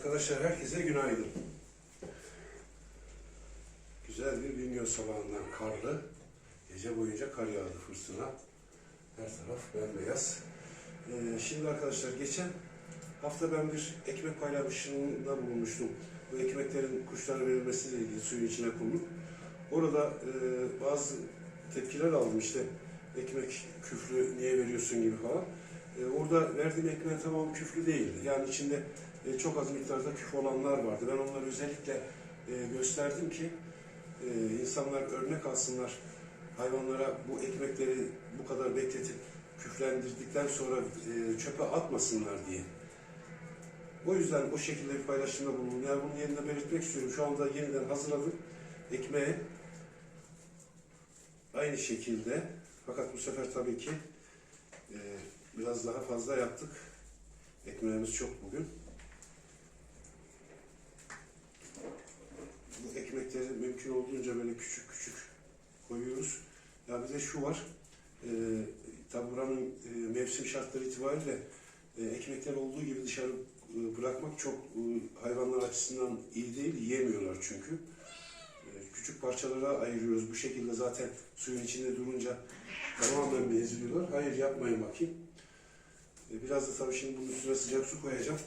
Arkadaşlar herkese günaydın. Güzel bir Binyo sabahından karlı. Gece boyunca kar yağdı fırtına. Her taraf bembeyaz. Ee, şimdi arkadaşlar geçen hafta ben bir ekmek paylaşımında bulunmuştum. Bu ekmeklerin kuşlara verilmesiyle ilgili suyun içine konulup. Orada e, bazı tepkiler aldım işte ekmek küflü niye veriyorsun gibi falan. E, orada verdiğim ekmeğin tamamı küflü değildi. Yani içinde e, çok az miktarda küf olanlar vardı. Ben onları özellikle e, gösterdim ki e, insanlar örnek alsınlar. Hayvanlara bu ekmekleri bu kadar bekletip küflendirdikten sonra e, çöpe atmasınlar diye. O yüzden o şekilde bir paylaşımda bulundum. Yani bunun yerine belirtmek istiyorum. Şu anda yeniden hazırladım ekmeği. Aynı şekilde fakat bu sefer tabii ki e, biraz daha fazla yaptık. Ekmeğimiz çok bugün. Bu ekmekleri mümkün olduğunca böyle küçük küçük koyuyoruz. Ya bir de şu var. E, tabi buranın e, mevsim şartları itibariyle e, ekmekler olduğu gibi dışarı e, bırakmak çok e, hayvanlar açısından iyi değil. Yiyemiyorlar çünkü. E, küçük parçalara ayırıyoruz. Bu şekilde zaten suyun içinde durunca tamamen beziliyorlar. Hayır yapmayın bakayım. E, Biraz da tabii şimdi bunun üstüne sıcak su koyacağım.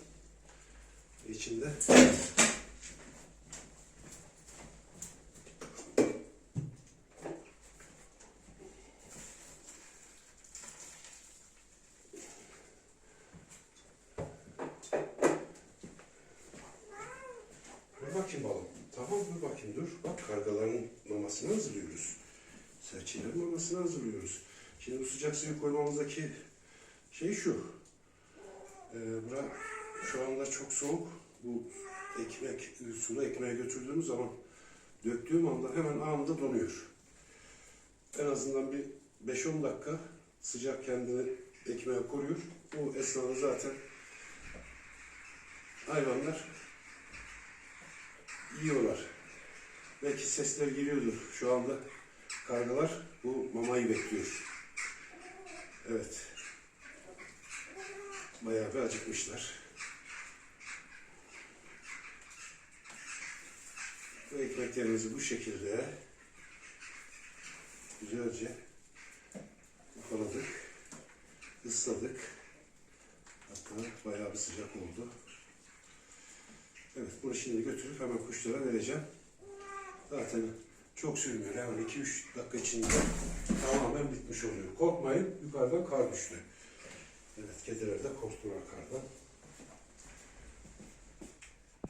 İçinde. Bakayım balım. Tamam dur bakayım dur. Bak kargaların mamasını hazırlıyoruz. Serçelerin mamasını hazırlıyoruz. Şimdi bu sıcak suyu koymamızdaki şey şu. Ee, bura şu anda çok soğuk. Bu ekmek, sulu ekmeğe götürdüğümüz zaman döktüğüm anda hemen anında donuyor. En azından bir 5-10 dakika sıcak kendini ekmeğe koruyor. Bu esnada zaten hayvanlar yiyorlar. Belki sesler geliyordur şu anda. Kargalar bu mamayı bekliyor. Evet. Bayağı bir acıkmışlar. Bu ekmeklerimizi bu şekilde güzelce ufaladık, ısladık. Hatta bayağı bir sıcak oldu. Evet, bunu şimdi götürüp hemen kuşlara vereceğim. Zaten çok sürmüyor. Hemen 2-3 dakika içinde tamamen bitmiş oluyor. Korkmayın, yukarıdan kar düştü. Evet, kediler de korktular kardan.